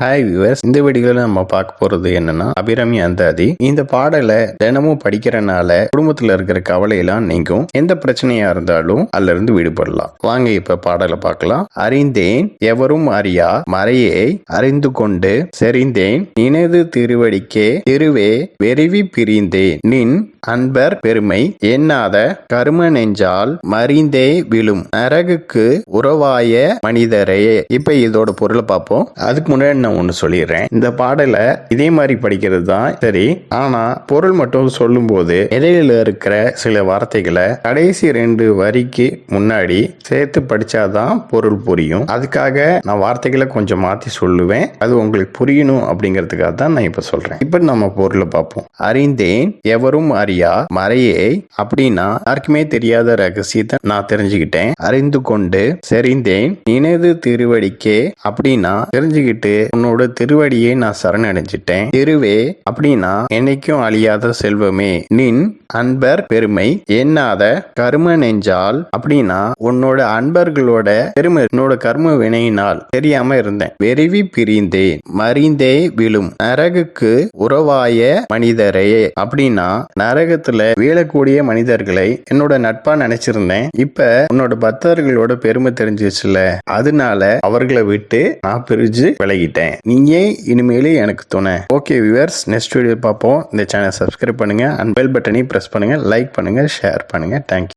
Hi viewers இந்த வீடியோவில் நம்ம பார்க்க போறது என்னன்னா அபிராமி அந்தாதி இந்த பாடலை தினமும் படிக்கிறனால குடும்பத்தில் இருக்கிற கவலையெல்லாம் நீங்கும். எந்த பிரச்சனையா இருந்தாலும் அதுல இருந்து விடுபடலாம். வாங்க இப்ப பாடலை பார்க்கலாம். அறிந்தேன் எவரும் அறியா மறையை அறிந்து கொண்டு செறிந்தேன். நினைது திருவடிக்கே திருவே வெறிவி பிரிந்தேன். நின் அன்பர் பெருமை எண்ணாத கரும நெஞ்சால் மறிந்தே விழும். நரகுக்கு உறவாய மனிதரே. இப்ப இதோட பொருளை பார்ப்போம். அதுக்கு முன்னாடி நான் ஒன்று சொல்லிடுறேன். இந்த பாடலை இதே மாதிரி படிக்கிறது தான். சரி ஆனால் பொருள் மட்டும் சொல்லும்போது இடையில இருக்கிற சில வார்த்தைகளை கடைசி ரெண்டு வரிக்கு முன்னாடி சேர்த்து படித்தாதான் பொருள் புரியும். அதுக்காக நான் வார்த்தைகளை கொஞ்சம் மாற்றி சொல்லுவேன். அது உங்களுக்கு புரியணும் அப்படிங்கிறதுக்காக தான் நான் இப்போ சொல்கிறேன் இப்போ நம்ம பொருளை பார்ப்போம். அறிந்தேன் எவரும் அறியா மறையை அப்படின்னா யாருக்குமே தெரியாத ரகசியத்தை நான் தெரிஞ்சுக்கிட்டேன். அறிந்து கொண்டு செறிந்தேன் நினது திருவடிக்கே. அப்படின்னா தெரிஞ்சுக்கிட்டு உன்னோட திருவடியை நான் சரணடைஞ்சிட்டேன். திருவே அப்படின்னா என்னைக்கும் அழியாத செல்வமே. நின் அன்பர் பெருமை. எண்ணாத கரும நெஞ்சால் அப்படின்னா உன்னோட அன்பர்களோட பெருமை உன்னோட கர்ம வினையினால் தெரியாம இருந்தேன். வெறிவி பிரிந்தேன் மறிந்தே விழும். நரகுக்கு உறவாய மனிதரே அப்படின்னா நரகத்துல வீழக்கூடிய மனிதர்களை என்னோட நட்பா நினைச்சிருந்தேன். இப்ப உன்னோட பக்தர்களோட பெருமை தெரிஞ்சிச்சுல அதனால அவர்களை விட்டு நான் பிரிஞ்சு விலகிட்டேன். நீங்க இனிமேலே எனக்கு துணை. ஓகே வியூவர்ஸ் நெக்ஸ்ட் வீடியோ பார்ப்போம். இந்த சேனல் சப்ஸ்கிரைப் பண்ணுங்க. அண்ட் பெல் பட்டனையும் பிரஸ் பண்ணுங்க. லைக் பண்ணுங்க ஷேர் பண்ணுங்க. Thank you